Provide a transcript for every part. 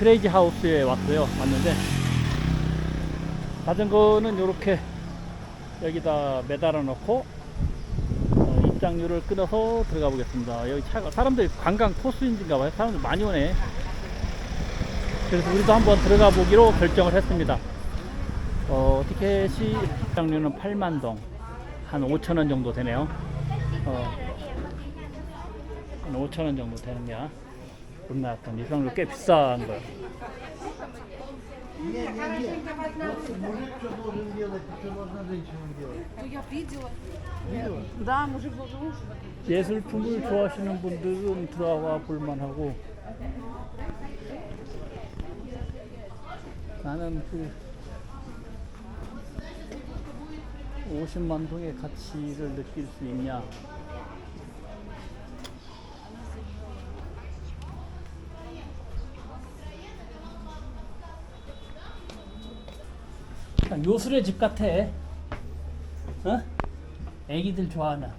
크레이지 하우스에 왔어요. 왔는데 자전거는 이렇게 여기다 매달아 놓고 어, 입장료를 끊어서 들어가 보겠습니다. 여기 차가 사람들이 관광 코스인가 봐요. 사람들 많이 오네. 그래서 우리도 한번 들어가 보기로 결정을 했습니다. 어, 티켓이 입장료는 8만 동, 한 5천 원 정도 되네요. 어, 한 5천 원 정도 되는 게 얼마였던 이상으로 꽤 비싼 거야. 예술품을 좋아하시는 분들은 들어와 볼만하고 나는 그 50만 동의 가치를 느낄 수 있냐 요술의 집 같아 어? 애기들 좋아하는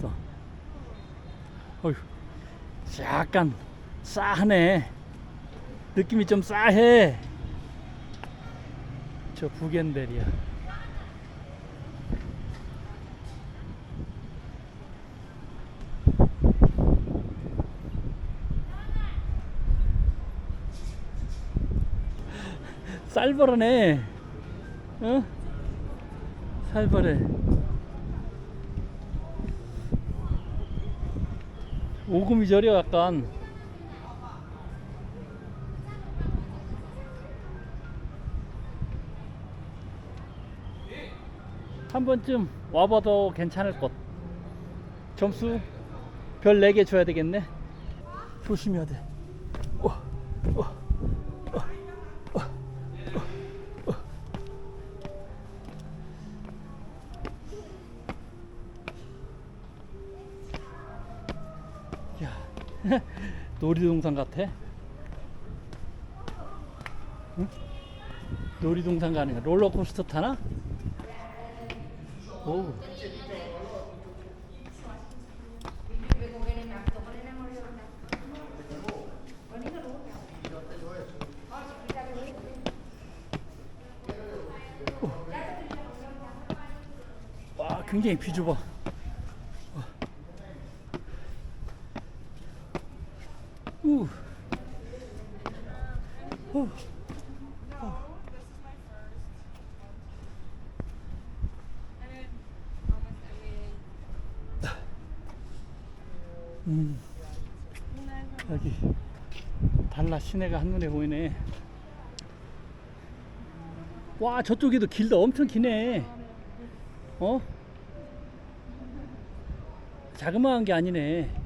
또. 어휴, 약간 싸하네. 느낌이 좀 싸해. 저 부겐벨이야. 쌀벌하네. 어? 살벌해. 오금이 저려 약간 한 번쯤 와봐도 괜찮을 것 점수 별 4개 줘야 되겠네 조심해야 돼 어, 어, 어, 놀이동산 같아 응? 놀이동산 가는 거 롤러코스터 타나? 오. 와, 굉장히 비 좁아. 우. 우. 음. 여기 달라 시내가 한눈에 보이네. 와 저쪽에도 길도 엄청 기네. 어? 자그마한 게 아니네.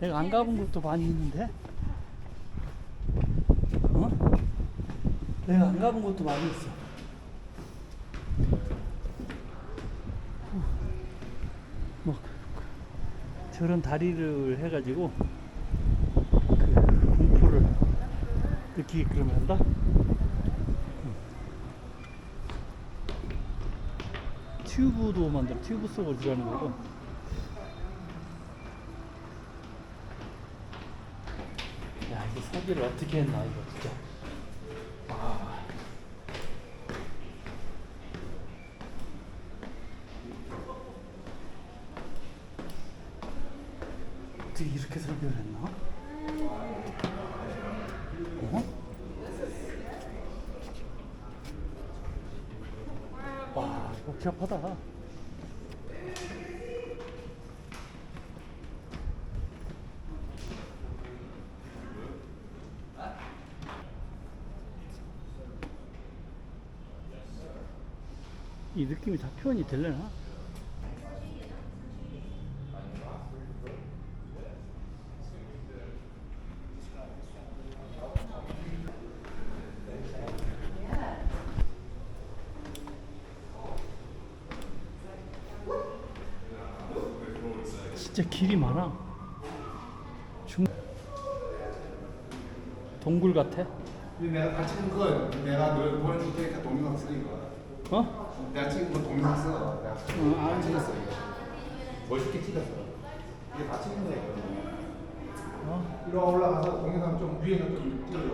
내가 안 가본 곳도 많이 있는데. 어? 내가 안 가본 곳도 많이 있어. 뭐 저런 다리를 해가지고 그 공포를 느끼게끔 한다. 튜브도 만들어 튜브 속으로 들어가는 거고. 야 이거 설계를 어떻게 했나 이거 진짜 아. 어떻게 이렇게 설계를 했나? 어? 와 복잡하다 이 느낌이 다 표현이 되려나? 진짜 길이 많아. 중 동굴 같아. 근데 내가 다 찍은 건 내가 널 보여줄 테니까 동영상 쓰는 거야. 어? 내가 찍은 건 동영상 써. 내가 응, 다 아, 찍었어 이거. 멋있게 찍었어. 이게 다 찍는 거야 이거. 어? 이리 와 올라가서 동영상 좀 위에서 좀 찍어줘.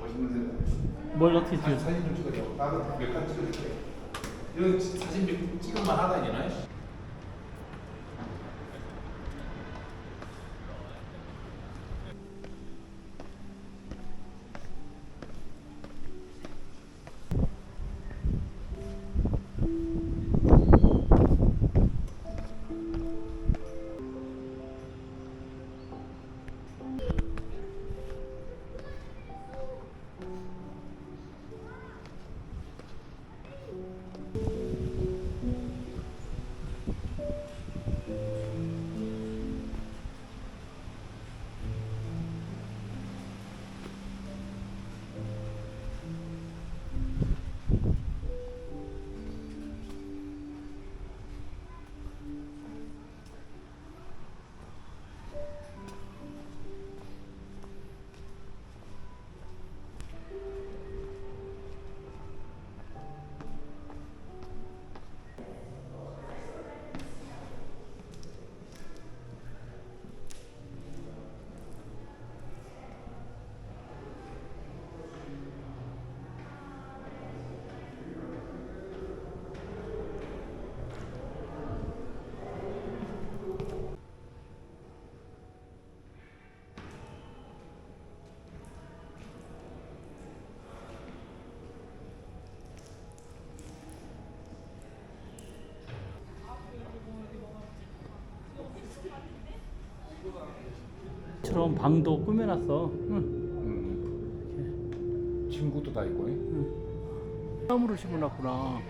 멋있는 데. 뭘 어떻게 사진, 찍어? 사진 좀 찍어줘. 나도 몇칸 찍어줄게. 이런 지- 사진 몇- 찍을만 하다 이제 는. 처럼 방도 꾸며놨어. 응. 음. 친구도 다 있고. 나무를 심어놨구나.